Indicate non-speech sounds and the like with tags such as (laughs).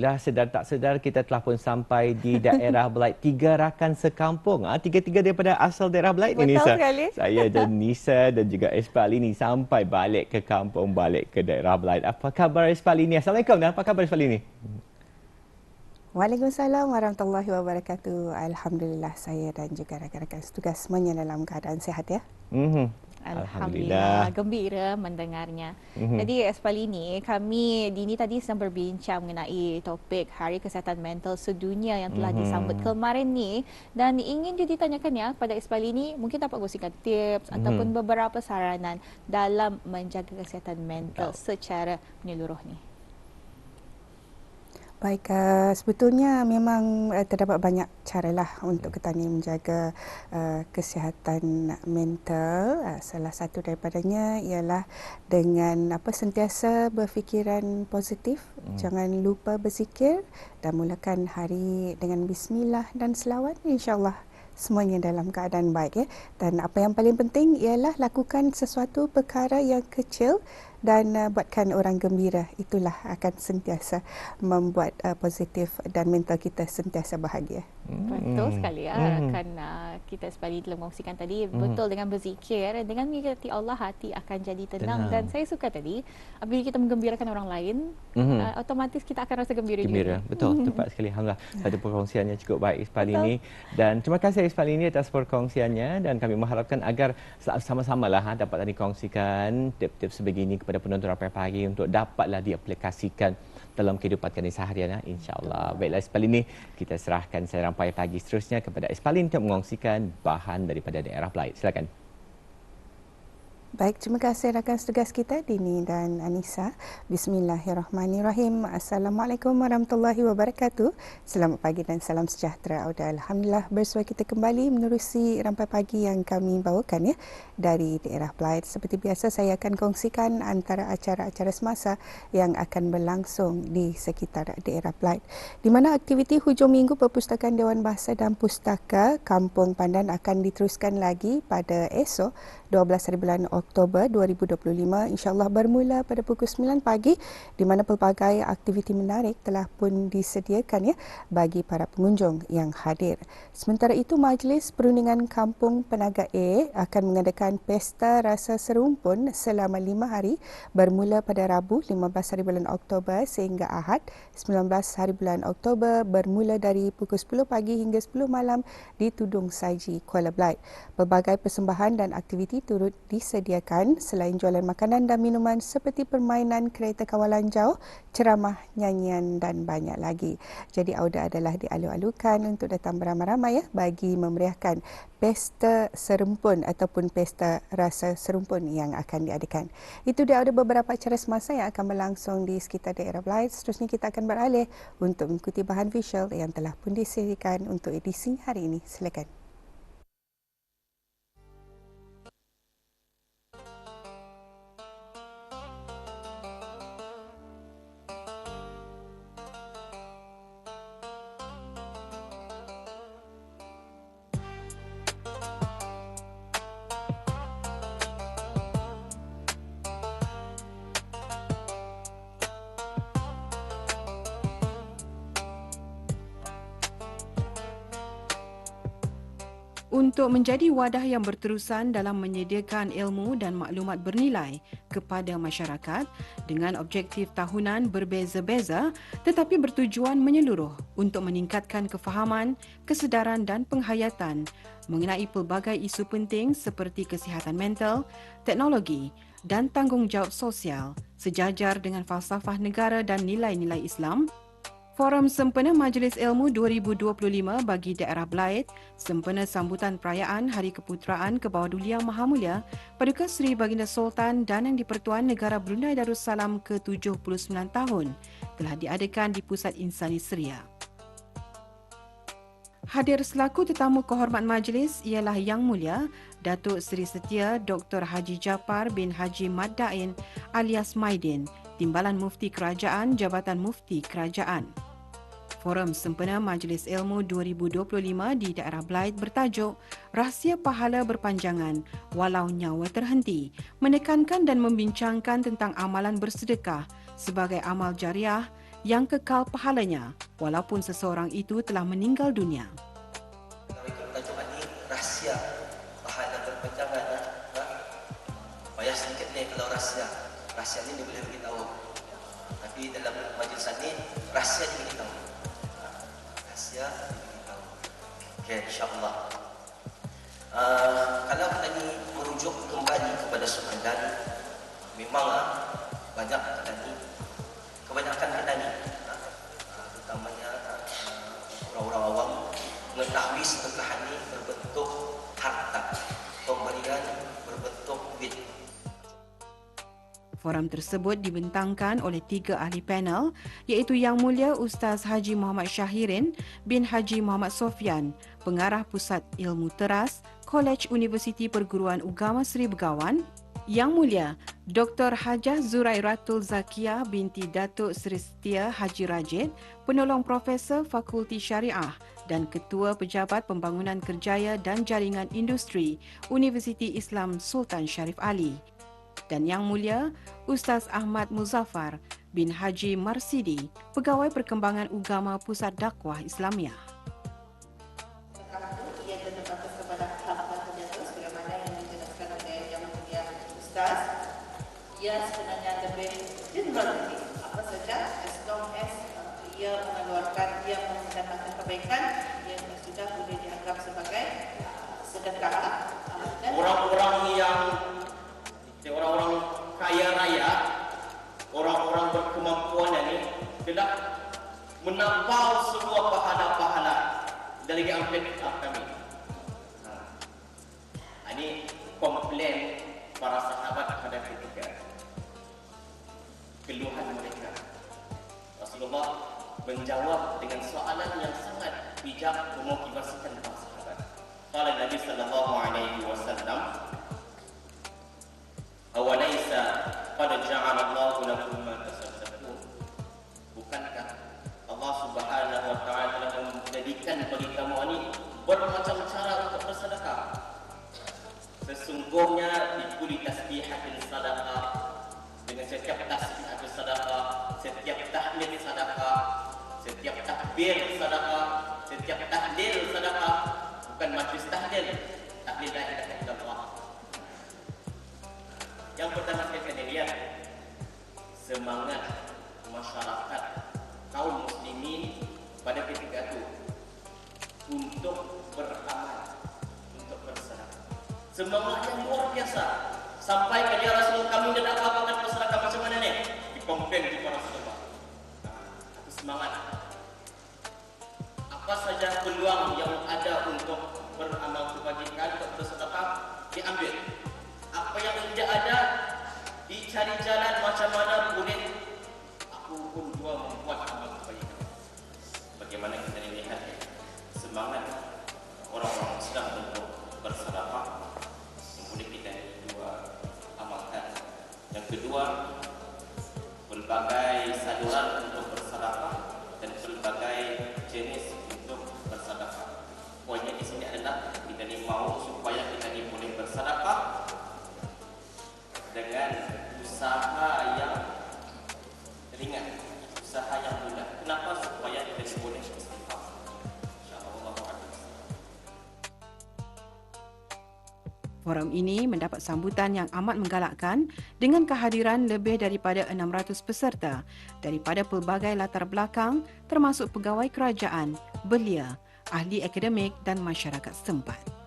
Alhamdulillah sedar tak sedar kita telah pun sampai di daerah (laughs) Blight. Tiga rakan sekampung. Ha? Tiga-tiga daripada asal daerah Blight ni Nisa. sekali. (laughs) Saya dan Nisa dan juga Espal ini sampai balik ke kampung, balik ke daerah Blight. Apa khabar Espal ini? Assalamualaikum dan apa khabar Espal ini? Waalaikumsalam warahmatullahi wabarakatuh. Alhamdulillah saya dan juga rakan-rakan tugas semuanya dalam keadaan sihat ya. Mm-hmm. Alhamdulillah. Gembira mendengarnya. Mhm. Jadi Espali ini kami Dini tadi sedang berbincang mengenai topik Hari Kesihatan Mental Sedunia yang telah Mhm. disambut kemarin ni dan ingin je ditanyakan ya kepada Espali ini mungkin dapat kongsikan tips Mhm. ataupun beberapa saranan dalam menjaga kesihatan mental Betul. secara menyeluruh ni. Baik, uh, sebetulnya memang uh, terdapat banyak cara lah untuk kita ni menjaga uh, kesihatan mental. Uh, salah satu daripadanya ialah dengan apa sentiasa berfikiran positif, hmm. jangan lupa berzikir dan mulakan hari dengan bismillah dan selawat insya-Allah semuanya dalam keadaan baik ya. Dan apa yang paling penting ialah lakukan sesuatu perkara yang kecil dan uh, buatkan orang gembira. Itulah akan sentiasa membuat uh, positif dan mental kita sentiasa bahagia. Betul Hmm. sekali ya Hmm. rakan uh, kita sekali telah mengongsikan tadi betul dengan berzikir dengan mengikuti Allah hati akan jadi tenang, Tenang. dan saya suka tadi apabila kita menggembirakan orang lain Mhm. uh, otomatis kita akan rasa gembira, Gembira. juga. Betul, (laughs) tepat sekali. Alhamdulillah. Pada perkongsiannya cukup baik Betul. ini. Dan terima kasih Ispal ini atas perkongsiannya dan kami mengharapkan agar sama-sama lah ha, dapat dikongsikan tips-tips sebegini kepada penonton Rapai Pagi untuk dapatlah diaplikasikan dalam kehidupan kami seharian. Ha, InsyaAllah. Baiklah Ispal ini, kita serahkan saya Rampai Pagi seterusnya kepada Ispalin untuk mengongsikan bahan daripada daerah Blight. Silakan. Baik, terima kasih rakan setugas kita Dini dan Anissa. Bismillahirrahmanirrahim. Assalamualaikum warahmatullahi wabarakatuh. Selamat pagi dan salam sejahtera. Alhamdulillah bersua kita kembali menerusi rampai pagi yang kami bawakan ya dari daerah Blight. Seperti biasa saya akan kongsikan antara acara-acara semasa yang akan berlangsung di sekitar daerah Blight. Di mana aktiviti hujung minggu Perpustakaan Dewan Bahasa dan Pustaka Kampung Pandan akan diteruskan lagi pada esok 12 hari bulan Oktober 2025 insyaAllah bermula pada pukul 9 pagi di mana pelbagai aktiviti menarik telah pun disediakan ya bagi para pengunjung yang hadir. Sementara itu Majlis Perundingan Kampung Penaga A akan mengadakan pesta rasa serumpun selama 5 hari bermula pada Rabu 15 hari bulan Oktober sehingga Ahad 19 hari bulan Oktober bermula dari pukul 10 pagi hingga 10 malam di Tudung Saiji Kuala Blight. Pelbagai persembahan dan aktiviti turut disediakan selain jualan makanan dan minuman seperti permainan kereta kawalan jauh, ceramah, nyanyian dan banyak lagi. Jadi Auda adalah dialu-alukan untuk datang beramai-ramai ya bagi memeriahkan pesta serumpun ataupun pesta rasa serumpun yang akan diadakan. Itu dia ada beberapa acara semasa yang akan berlangsung di sekitar daerah Blight. Seterusnya kita akan beralih untuk mengikuti bahan visual yang telah pun disediakan untuk edisi hari ini. Silakan. Untuk menjadi wadah yang berterusan dalam menyediakan ilmu dan maklumat bernilai kepada masyarakat dengan objektif tahunan berbeza-beza tetapi bertujuan menyeluruh untuk meningkatkan kefahaman, kesedaran dan penghayatan mengenai pelbagai isu penting seperti kesihatan mental, teknologi dan tanggungjawab sosial sejajar dengan falsafah negara dan nilai-nilai Islam Forum Sempena Majlis Ilmu 2025 bagi daerah Blight sempena sambutan perayaan Hari Keputeraan Kebawadulian Maha Mulia Paduka Seri Baginda Sultan dan Yang di-Pertuan Negara Brunei Darussalam ke-79 tahun telah diadakan di Pusat Insani Seria. Hadir selaku tetamu kehormat majlis ialah Yang Mulia Datuk Seri Setia Dr. Haji Japar bin Haji Maddain alias Maidin, Timbalan Mufti Kerajaan Jabatan Mufti Kerajaan. Forum Sempena Majlis Ilmu 2025 di daerah Blythe bertajuk Rahsia Pahala Berpanjangan Walau Nyawa Terhenti menekankan dan membincangkan tentang amalan bersedekah sebagai amal jariah yang kekal pahalanya walaupun seseorang itu telah meninggal dunia. Tajuk ini rahsia pahala berpanjangan ha? Ha? Payah sedikit ni kalau rahsia Rahsia ni dia boleh beritahu Tapi dalam majlis ini rahsia dia beritahu? Rahsia dia beritahu Okay insyaAllah uh, Kalau kita ni merujuk kembali kepada soalan Memang ha? banyak kita ni Kebanyakan kita ni ha? Ha, Terutamanya ha? orang-orang awam mengetahui sedekah ini berbentuk harta pemberian Forum tersebut dibentangkan oleh tiga ahli panel iaitu Yang Mulia Ustaz Haji Muhammad Syahirin bin Haji Muhammad Sofian, Pengarah Pusat Ilmu Teras, Kolej Universiti Perguruan Ugama Seri Begawan, Yang Mulia Dr. Hajah Zurairatul Zakia binti Datuk Seri Setia Haji Rajid, Penolong Profesor Fakulti Syariah dan Ketua Pejabat Pembangunan Kerjaya dan Jaringan Industri Universiti Islam Sultan Sharif Ali dan Yang Mulia Ustaz Ahmad Muzaffar bin Haji Marsidi, Pegawai Perkembangan Ugama Pusat Dakwah Islamiah. Kaya raya orang-orang berkemampuan ini telah menampau semua pahala-pahala dari ambil kami ha. ini komplain para sahabat pada ketika keluhan mereka Rasulullah menjawab dengan soalan yang sangat bijak memotivasikan para sahabat. Qala Nabi sallallahu alaihi wasallam qad ja'ala Allah lakum ma tasaddaqun Bukankah Allah Subhanahu wa taala telah menjadikan bagi kamu ini bermacam cara untuk bersedekah? Sesungguhnya di kulli tasbihatin sadaqah dengan setiap tasbih atau sedekah, setiap tahlil sedekah, setiap takbir sedekah, setiap tahlil sedekah, bukan majlis tahlil, tahlil la ilaha illallah. Yang pertama kena lihat semangat masyarakat kaum muslimin pada ketika itu untuk beramal, untuk. Semangat yang luar biasa sampai ke dia Rasulullah kami tidak apa-apa bersedekah macam mana ni? Dikomplain di para sahabat. Itu semangat. Apa saja peluang yang ada untuk kedua, pelbagai saluran untuk bersedekah dan pelbagai jenis untuk bersedekah. Poinnya di sini adalah kita ni mau supaya kita ni boleh bersedekah dengan usaha yang Forum ini mendapat sambutan yang amat menggalakkan dengan kehadiran lebih daripada 600 peserta daripada pelbagai latar belakang termasuk pegawai kerajaan, belia, ahli akademik dan masyarakat setempat.